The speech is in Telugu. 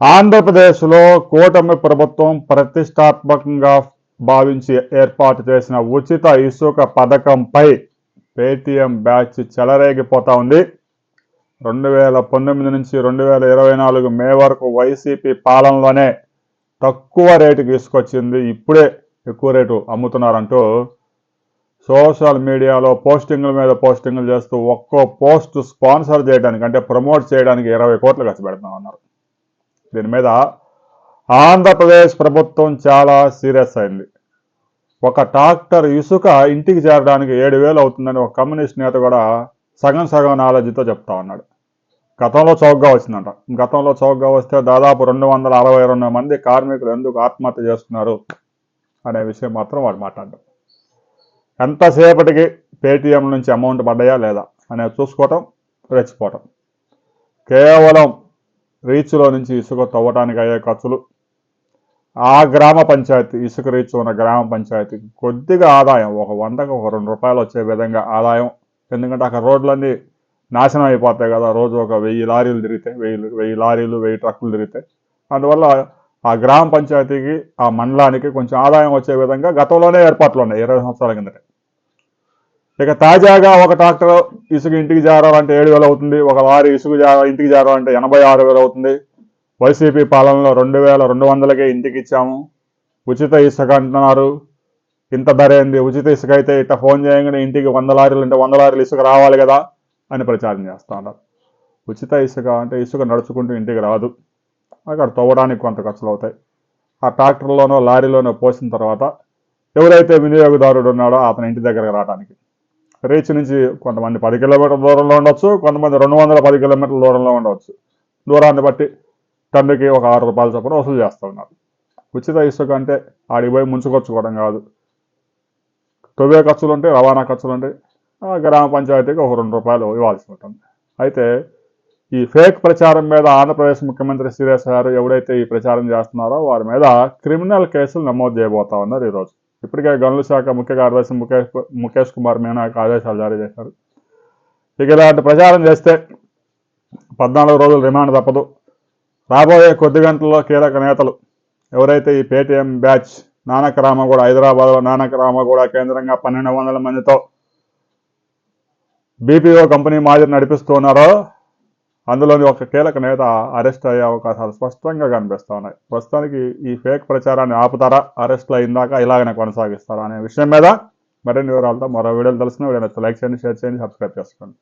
ఆంధ్రప్రదేశ్లో కూటమి ప్రభుత్వం ప్రతిష్టాత్మకంగా భావించి ఏర్పాటు చేసిన ఉచిత ఇసుక పథకంపై పేటీఎం బ్యాచ్ చెలరేగిపోతా ఉంది. రెండు వేల పంతొమ్మిది నుంచి రెండు వేల ఇరవై నాలుగు మే వరకు వైసీపీ పాలనలోనే తక్కువ రేటుకి తీసుకొచ్చింది. ఇప్పుడే ఎక్కువ రేటు అమ్ముతున్నారంటూ సోషల్ మీడియాలో పోస్టింగ్ల మీద పోస్టింగ్లు చేస్తూ ఒక్కో పోస్ట్ స్పాన్సర్ చేయడానికి అంటే ప్రమోట్ చేయడానికి ఇరవై కోట్లు ఖర్చు పెడతామన్నారు దీని మీద ఆంధ్రప్రదేశ్ ప్రభుత్వం చాలా సీరియస్ అయింది. ఒక ట్రాక్టర్ ఇసుక ఇంటికి చేరడానికి ఏడు వేలు అవుతుందని ఒక కమ్యూనిస్ట్ నేత కూడా సగం సగం నాలెడ్జ్తో చెప్తా ఉన్నాడు. గతంలో చౌకగా వచ్చిందంట. గతంలో చౌకగా వస్తే దాదాపు రెండు వందల అరవై రెండు మంది కార్మికులు ఎందుకు ఆత్మహత్య చేస్తున్నారు అనే విషయం మాత్రం వాడు మాట్లాడడం. ఎంతసేపటికి పేటీఎం నుంచి అమౌంట్ పడ్డాయా లేదా అనేది చూసుకోవటం రెచ్చిపోవటం. కేవలం రీచ్లో నుంచి ఇసుక తవ్వటానికి అయ్యే ఖర్చులు. ఆ గ్రామ పంచాయతీ ఇసుక రీచ్ ఉన్న గ్రామ పంచాయతీ కొద్దిగా ఆదాయం ఒక వందకు ఒక రెండు రూపాయలు వచ్చే విధంగా ఆదాయం. ఎందుకంటే అక్కడ రోడ్లన్నీ నాశనం అయిపోతాయి కదా రోజు ఒక వెయ్యి లారీలు తిరిగితే వెయ్యి వెయ్యి లారీలు వెయ్యి ట్రక్కులు తిరిగితే. అందువల్ల ఆ గ్రామ పంచాయతీకి ఆ మండలానికి కొంచెం ఆదాయం వచ్చే విధంగా గతంలోనే ఏర్పాట్లు ఉన్నాయి ఇరవై సంవత్సరాల కిందట. ఇక తాజాగా ఒక ట్రాక్టర్ ఇసుక ఇంటికి జారాలంటే ఏడు వేలు అవుతుంది. ఒక లారీ ఇసుక జార ఇంటికి జారాలంటే ఎనభై ఆరు వేలు అవుతుంది. వైసీపీ పాలనలో రెండు వేల రెండు వందలకే ఇంటికి ఇచ్చాము. ఉచిత ఇసుక అంటున్నారు. ఇంత ధర ఏంది? ఉచిత ఇసుక అయితే ఇట్లా ఫోన్ చేయగానే ఇంటికి వంద లారీలు అంటే వంద లారీలు ఇసుక రావాలి కదా అని ప్రచారం చేస్తున్నారు ఉచిత ఇసుక అంటే ఇసుక నడుచుకుంటూ ఇంటికి రాదు. అక్కడ తవ్వడానికి కొంత ఖర్చులు అవుతాయి. ఆ ట్రాక్టర్లోనో లారీలోనో పోసిన తర్వాత ఎవరైతే వినియోగదారుడు ఉన్నాడో అతని ఇంటి దగ్గరకు రావడానికి. రీచ్ నుంచి కొంతమంది పది కిలోమీటర్ల దూరంలో ఉండొచ్చు కొంతమంది రెండు వందల పది కిలోమీటర్ల దూరంలో ఉండవచ్చు దూరాన్ని బట్టి టన్నుకి ఒక ఆరు రూపాయల చొప్పున వసూలు చేస్తూ ఉన్నారు. ఉచిత ఇసుక అంటే ఆడికి పోయి ముంచుకొచ్చుకోవడం కాదు. తొవే ఖర్చులు ఉంటాయి రవాణా ఖర్చులు ఉంటాయి. గ్రామ పంచాయతీకి ఒక రెండు రూపాయలు ఇవ్వాల్సి ఉంటుంది. అయితే ఈ ఫేక్ ప్రచారం మీద ఆంధ్రప్రదేశ్ ముఖ్యమంత్రి శ్రీరేష్ గారు ఎవరైతే ఈ ప్రచారం చేస్తున్నారో వారి మీద క్రిమినల్ కేసులు నమోదు చేయబోతా ఉన్నారు ఈరోజు. ఇప్పటికే గనుల శాఖ ముఖ్య కార్యదర్శి ముఖేష్ ముఖేష్ కుమార్ మీనాకు ఆదేశాలు జారీ చేశారు. ఇక ఇలాంటి ప్రచారం చేస్తే పద్నాలుగు రోజులు రిమాండ్ తప్పదు. రాబోయే కొద్ది గంటల్లో కీలక నేతలు ఎవరైతే ఈ పేటీఎం బ్యాచ్ నానక రామగూడ హైదరాబాద్లో నానక రామగూడ కేంద్రంగా పన్నెండు వందల మందితో బీపీఓ కంపెనీ మాదిరి నడిపిస్తున్నారో అందులోని ఒక కీలక నేత అరెస్ట్ అయ్యే అవకాశాలు స్పష్టంగా కనిపిస్తూ ఉన్నాయి. ప్రస్తుతానికి ఈ ఫేక్ ప్రచారాన్ని ఆపుతారా? అరెస్ట్లు అయిందాక ఇలాగనే కొనసాగిస్తారా అనే విషయం మీద మరిన్ని వివరాలతో మరో వీడియోలు తెలుసుకుని వీడియో లైక్ చేయండి షేర్ చేయండి సబ్స్క్రైబ్ చేసుకోండి.